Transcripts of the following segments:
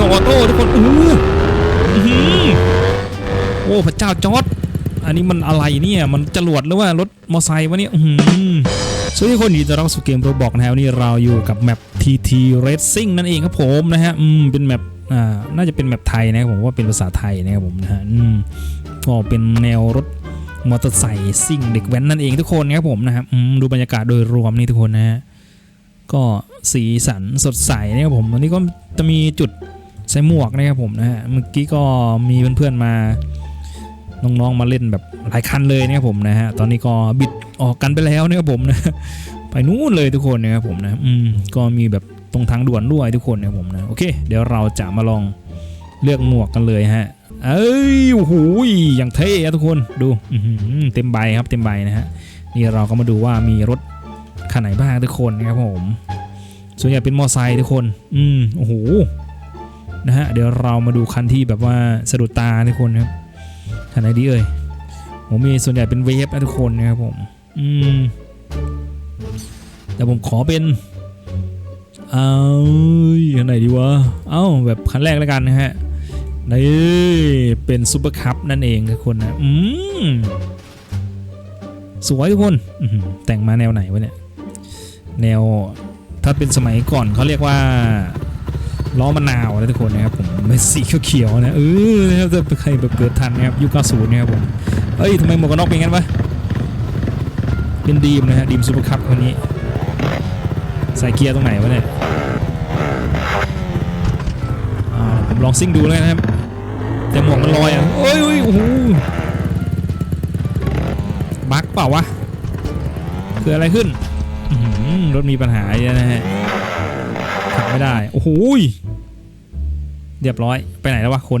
ต้องออโต้ทุกคนอู้อื้อหือโอ้พระเจ้าจอดอันนี้มันอะไรเนี่ย มันจรวดหรือว่ารถมอไซค์วะเนี่ยอืสวัสดีคนยินดีต้อนรับสู่เกมโรบอกนะฮะวันนี้เราอยู่กับแมป TT Racing นั่นเองครับผมนะฮะ อืม เป็นแมป อ่า น่าจะเป็นแมปไทยนะครับผมว่าเป็นภาษาไทยนะครับผมนะฮะ อืม ก็เป็นแนวรถมอเตอร์ไซค์ซิ่งเด็กแว้นนั่นเองทุกคนนะครับผมนะครับอืมดูบรรยากาศโดยรวมนี่ทุกคนนะฮะ ก็สีสันสดใสนะครับผมวันนี้ก็จะมีจุด ใส่หมวกนะครับผมนะฮะเมื่อกี้ก็มีเพื่อนๆมาน้องๆมาเล่นแบบหลายคันเลยนะครับผมนะฮะตอนนี้ก็บิดออกกันไปแล้วนะครับผมนะไปนู่นเลยทุกคนนะครับผมนะอืมก็มีแบบตรงทางด่วนด้วยทุกคนนะครับผมนะโอเค เดี๋ยวเราจะมาลองเลือกหมวกกันเลยฮะ เอ้ยโอ้โหอย่างเท่ะทุกคนดูอืเต็มใบครับเต็มใบนะฮะนี่เราก็มาดูว่ามีรถคันไหนบ้างทุกคนนะครับผมส่วนใหญ่เป็นมอไซค์ทุกคน อืมโอ้โห นะฮะเดี๋ยวเรามาดูคันที่แบบว่าสะดุดตาทุกคนครับคันไหนดีเอ่ยผมมีส่วนใหญ่เป็นเวฟนะทุกคนนะครับผมอืมแต่ผมขอเป็นเอาคันไหนดีวะเอ้าแบบคันแรกแล้วกันนะฮะนี่เป็นซูเปอร์คัพนั่นเองทุกคนนะอืมสวยทุกคนแต่งมาแนวไหนวะเนี่ยแนวถ้าเป็นสมัยก่อนเขาเรียกว่า ล้อมะนาวนะทุกคนนะครับผมเป็นสีเขียวๆนะเออนะครับถ้าใครแบบเกิดทันนะครับยุค90นะครับผมเอ้ยทำไมหมวกกันน็อกเป็นงั้นวะเป็นดีมนะฮะดีมซูเปอร์คัพคนนี้ใส่เกียร์ตรงไหนวะเนี่ยผมลองซิ่งดูแล้วนะครับแต่หมวกมันลอยอะโอ้ยโอ้โหบั๊กเปล่าวะเกิดอะไรขึ้นรถมีปัญหาเยอะนะฮะ ขับไม่ได้ โอ้โหเรียบร้อย ไปไหนแล้ววะคน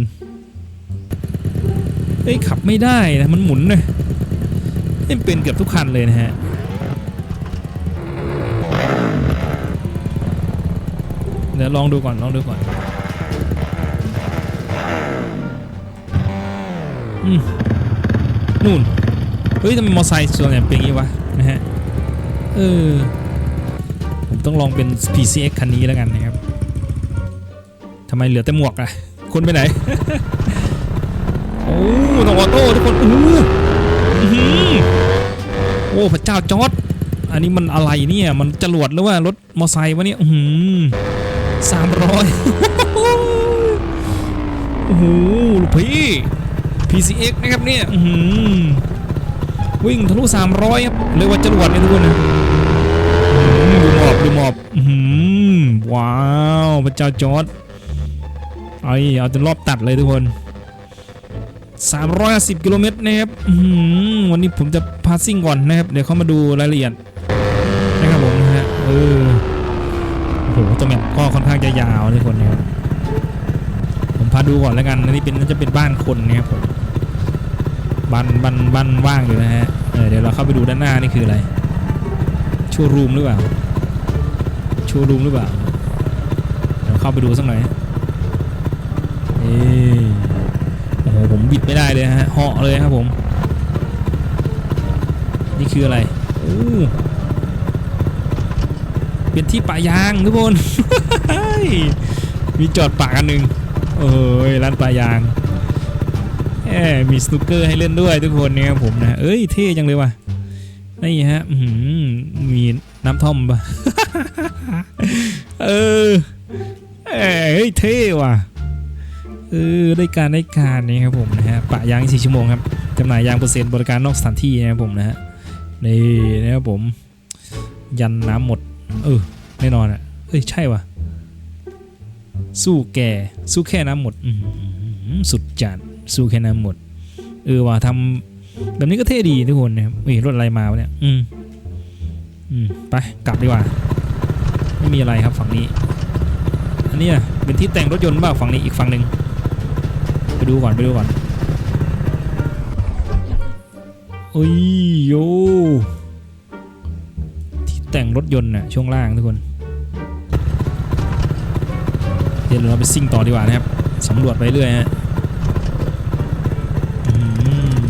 เอ้ยขับไม่ได้นะ มันหมุนเลยเป็นเกือบทุกคันเลยนะฮะเดี๋ยวลองดูก่อน ลองดูก่อนอืมนู่น เฮ้ยทำไมมอไซค์ส่วนใหญ่เป็นอย่างนี้วะ นะฮะ เออ ต้องลองเป็น PCX คันนี้แล้วกันนะครับทำไมเหลือแต่หมวกอะคนไปไหน โอ้ต้องออโต้ทุกคนอื้อโอ้พระเจ้าจอดอันนี้มันอะไรเนี่ย มันจรวดหรือว่ารถมอไซค์วะเนี่ยสามร้อยโอ้โหลูกพี่ PCX นะครับเนี่ยอื้อหือวิ่งทะลุ300ครับเรียกว่าจรวดเนี่ยทุกคนนะ ดูหมอบดูหมอบอื้อหือว้าวพระเจ้าจอร์ดไอ้เอาจนรอบตัดเลยทุกคน 350กิโลเมตรนะครับหือวันนี้ผมจะพาซิ่งก่อนนะครับ เดี๋ยวเขามาดูรายละเอียดนะครับผมนะฮะเออโอ้โหตัวแมปก็ค่อนข้างจะยาวทุกคนนะครับผมพาดูก่อนแล้วกันนนี้เป็นน่าจะเป็นบ้านคนนะครับผมบ้านบ้านบ้านว่างอยู่นะฮะเเดี๋ยวเราเข้าไปดูด้านหน้านี่คืออะไรโชว์รูมหรือเปล่า ชว์รูมหรือเปล่า เดี๋ยวเข้าไปดูสักหน่อยเอ้โอ้โหผมบิดไม่ได้เลยฮะเหาะเลยครับผม นี่คืออะไรโอ้เป็นที่ป่ายางทุกคนมีจอดป่ากันหนึ่งโอ้ยร้านป่ายางแหมมีสนุกเกอร์ให้เล่นด้วยทุกคนเนี่ยครับผมนะ เอ้ยเท่จังเลยว่ะ นี่ฮะมีน้ำท่อมปะ เออเอ้ยเท่ว่ะเออได้การได้การนี่ครับผมนะฮะปะยาง 4 ชั่วโมงครับจำหน่ายยางเปอร์เซ็นต์บริการนอกสถานที่นะครับผมนะฮะนี่นะครับผม ยันน้ำหมด เออแน่นอนอะเอ้ยใช่ว่ะ สู้แก่สู้แค่น้ำหมดอื้อหือสุดจัดสู้แค่น้ำหมด เออว่าทำแบบนี้ก็เท่ดีทุกคนนะครับเฮ้ยรถอะไรมาวะเนี่ย อืมอืมไปกลับดีกว่า ไม่มีอะไรครับฝั่งนี้ อันนี้เป็นที่แต่งรถยนต์บ้าฝั่งนี้อีกฝั่งหนึ่งไปดูก่อนไปดูก่อนโอ้ยโยที่แต่งรถยนต์น่ะช่วงล่างทุกคนเดี๋ยวเราไปซิ่งต่อดีกว่านะครับสำรวจไปเรื่อยฮะ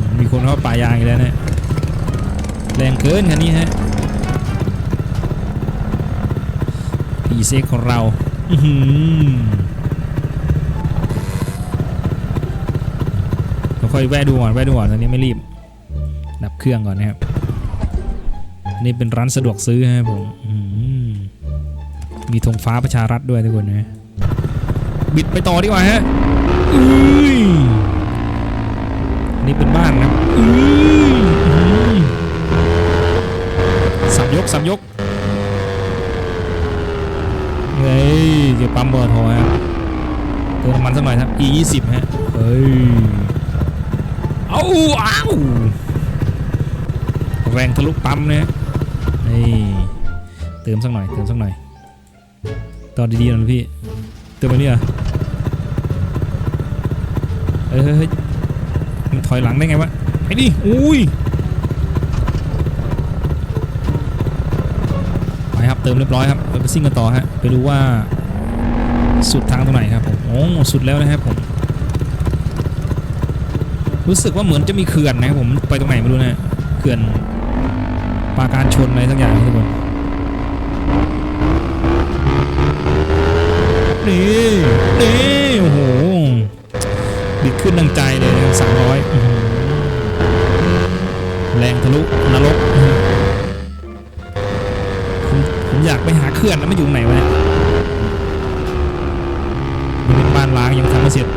มมีคนเข้าป่ายางอีกแล้วนี่ยแรงเกินคันนี้ฮะ ปีเซ็กของเราอค่อยแวะดูก่อนแวะดูก่อนตอนนี้ไม่รีบ ดับเครื่องก่อนนะครับ นี่เป็นร้านสะดวกซื้อครับผมมีธงฟ้าประชารัฐด้วยทุกคนนะ บิดไปต่อดีกว่าฮะนี่เป็นบ้านนะ ปั๊มเบอร์โทรฮะเติมน้ำมันสักหน่อยครับ e 2 0ฮะเฮ้ยเอาอ้าวแรงทะลุปั๊มเนี่ยนี่เติมสักหน่อยเติมสักหน่อยตอนดีๆน่อยพี่เติมไปนี่เหรอเฮ้ยเฮ้ยเฮ้ยมันถอยหลังได้ไงวะไอ้ดิอุ้ยไปครับเติมเรียบร้อยครับเราไปซิ่งกันต่อฮะไปดูว่า สุดทางตรงไหนครับผมโอ้สุดแล้วนะครับผม รู้สึกว่าเหมือนจะมีเขื่อนนะครับผมไปตรงไหนไม่รู้นะเขื่อนปาการชนอะไรสักอย่างทุกคนนี่นี่โอ้โหบิดขึ้นดังใจเลยนะสามร้อยแรงทะลุนรกผมอยากไปหาเขื่อนแล้วไม่อยู่ไหนวะเนี่ยยังเป็นบ้านล้างยังทำไม่ เสร็จ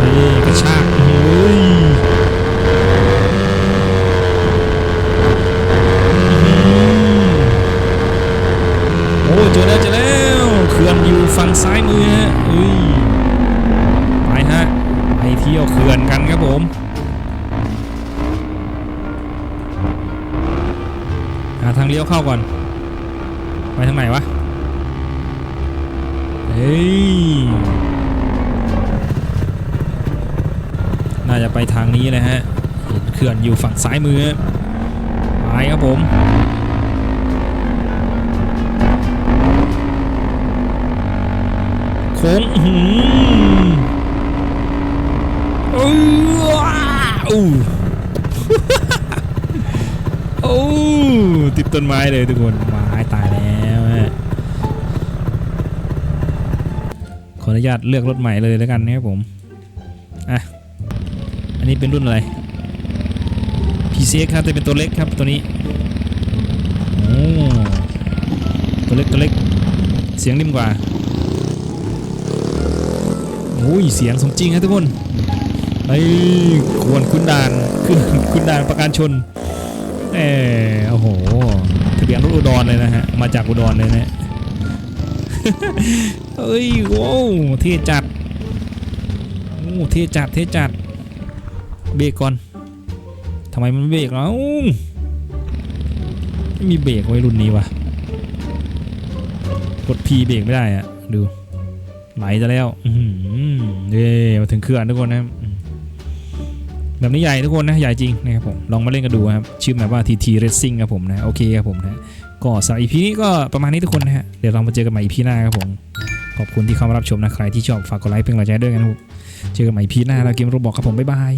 นี่กระชากเฮ้ยโอ้เจอแล้วเจอแล้วเขื่อนอยู่ฝั่งซ้ายมือฮะเอ้ยไปฮะไปเที่ยวเขื่อนกันครับผมหาทางเลี้ยวเข้าก่อน ไปทางไหนวะ เฮ้ย จะไปทางนี้นะฮะเขื่อนอยู่ฝั่งซ้ายมือไปครับผมโค้งอื้อหือเออว้าวโอ้ติดต้นไม้เลยทุกคนไม้ตายแล้วฮะขออนุญาตเลือกรถใหม่เลยแล้วกันนะครับผมอะ อันนี้เป็นรุ่นอะไร PCX ครับแต่เป็นตัวเล็กครับตัวนี้โอ้ตัวเล็กตัวเล็กเสียงนิ่มกว่าโอ้ยเสียงสมจริงครับทุกคนไอ้ยควรคุณด่านคือคุณด่านประกันชนเออโอ้โหทะเบียนรถอุดรเลยนะฮะมาจากอุดรเลยนะเอ้ยโว้วเท่จัดโอ้เท่จัดเท่จัด เบรกก่อนทำไมมันเบรกแล้วไม่มีเบรกไว้รุ่นนี้วะกด P เบรกไม่ได้อะดูไหลจะแล้วเย้มาถึงเขื่อนทุกคนนะครับแบบนี้ใหญ่ทุกคนนะใหญ่จริงนะครับผมลองมาเล่นกันดูครับชื่อแบบว่า TT Racing ครับผมนะโอเคครับผมนะก็สำหรับ EP นี้ก็ประมาณนี้ทุกคนนะฮะเดี๋ยวเรามาเจอกันใหม่ EP หน้าครับผมขอบคุณที่เข้ามารับชมนะใครที่ชอบฝากกดไลค์เป็นกำลังใจด้วยกันครับเจอกันใหม่พีหน้าเราเกมโรบอกครับผมบ๊ายบาย